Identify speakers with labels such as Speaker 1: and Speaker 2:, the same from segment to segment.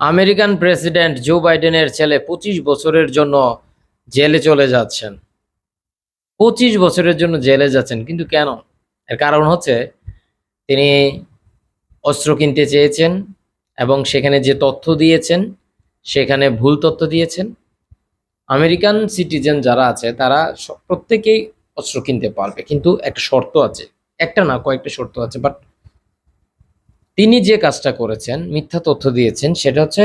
Speaker 1: American president Joe বাইডেনের ছেলে পঁচিশ বছরের জন্য জেলে চলে যাচ্ছেন। পঁচিশ বছরের জন্য জেলে যাচ্ছেন, কিন্তু কেন? এর কারণ হচ্ছে তিনি অস্ত্র কিনতে চেয়েছেন এবং সেখানে যে তথ্য দিয়েছেন, সেখানে ভুল তথ্য দিয়েছেন। আমেরিকান সিটিজেন যারা আছে, তারা প্রত্যেকেই অস্ত্র কিনতে পারবে, কিন্তু একটা শর্ত আছে। একটা না, কয়েকটা শর্ত আছে বাট তিনি যে কাজটা করেছেন, মিথ্যা তথ্য দিয়েছেন, সেটা হচ্ছে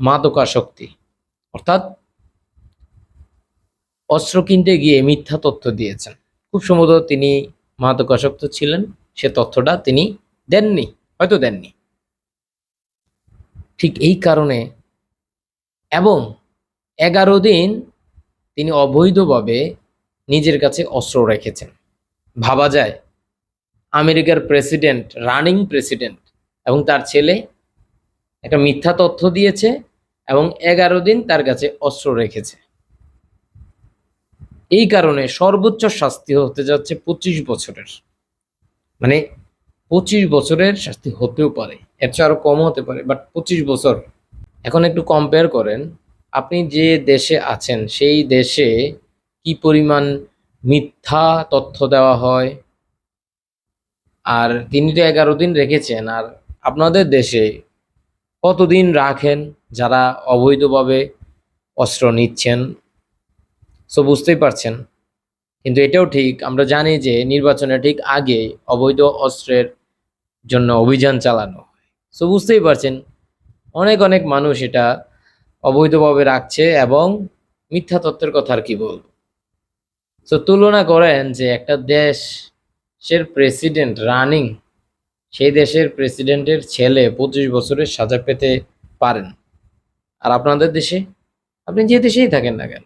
Speaker 1: মাদকাসক্তি। অর্থাৎ অস্ত্র কিনতে গিয়ে মিথ্যা তথ্য দিয়েছেন। খুব সম্ভবত তিনি মাদকাসক্ত ছিলেন, সে তথ্যটা তিনি দেননি, হয়তো দেননি। ঠিক এই কারণে এবং এগারো দিন তিনি অবৈধভাবে নিজের কাছে অস্ত্র রেখেছেন। ভাবা যায়, আমেরিকার প্রেসিডেন্ট, রানিং প্রেসিডেন্ট এবং তার ছেলে একটা মিথ্যা তথ্য দিয়েছে এবং এগারো দিন তার কাছে অস্ত্র রেখেছে। এই কারণে সর্বোচ্চ শাস্তি হতে যাচ্ছে পঁচিশ বছরের। মানে পঁচিশ বছরের শাস্তি হতেও পারে। এর চেয়ে আরও কম হতে পারে বাট পঁচিশ বছর। এখন একটু কম্পেয়ার করেন, আপনি যে দেশে আছেন, সেই দেশে কি পরিমাণ মিথ্যা তথ্য দেওয়া হয়? আর তিনি তো এগারো দিন রেখেছেন, আর আপনাদের দেশে কতদিন রাখেন যারা অবৈধভাবে অস্ত্র নিচ্ছেন? সো বুঝতেই পারছেন। কিন্তু এটাও ঠিক, আমরা জানি যে নির্বাচনের ঠিক আগে অবৈধ অস্ত্রের জন্য অভিযান চালানো হয়। সো বুঝতেই পারছেন, অনেক অনেক মানুষ এটা অবৈধভাবে রাখছে এবং মিথ্যা তথ্যের কথা আর কি বলব। তো তুলনা করেন যে একটা দেশের প্রেসিডেন্ট রানিং সেই দেশের প্রেসিডেন্টের ছেলে পঁচিশ বছরের সাজা পেতে পারেন। আর আপনাদের দেশে? আপনি যে দেশেই থাকেন না কেন?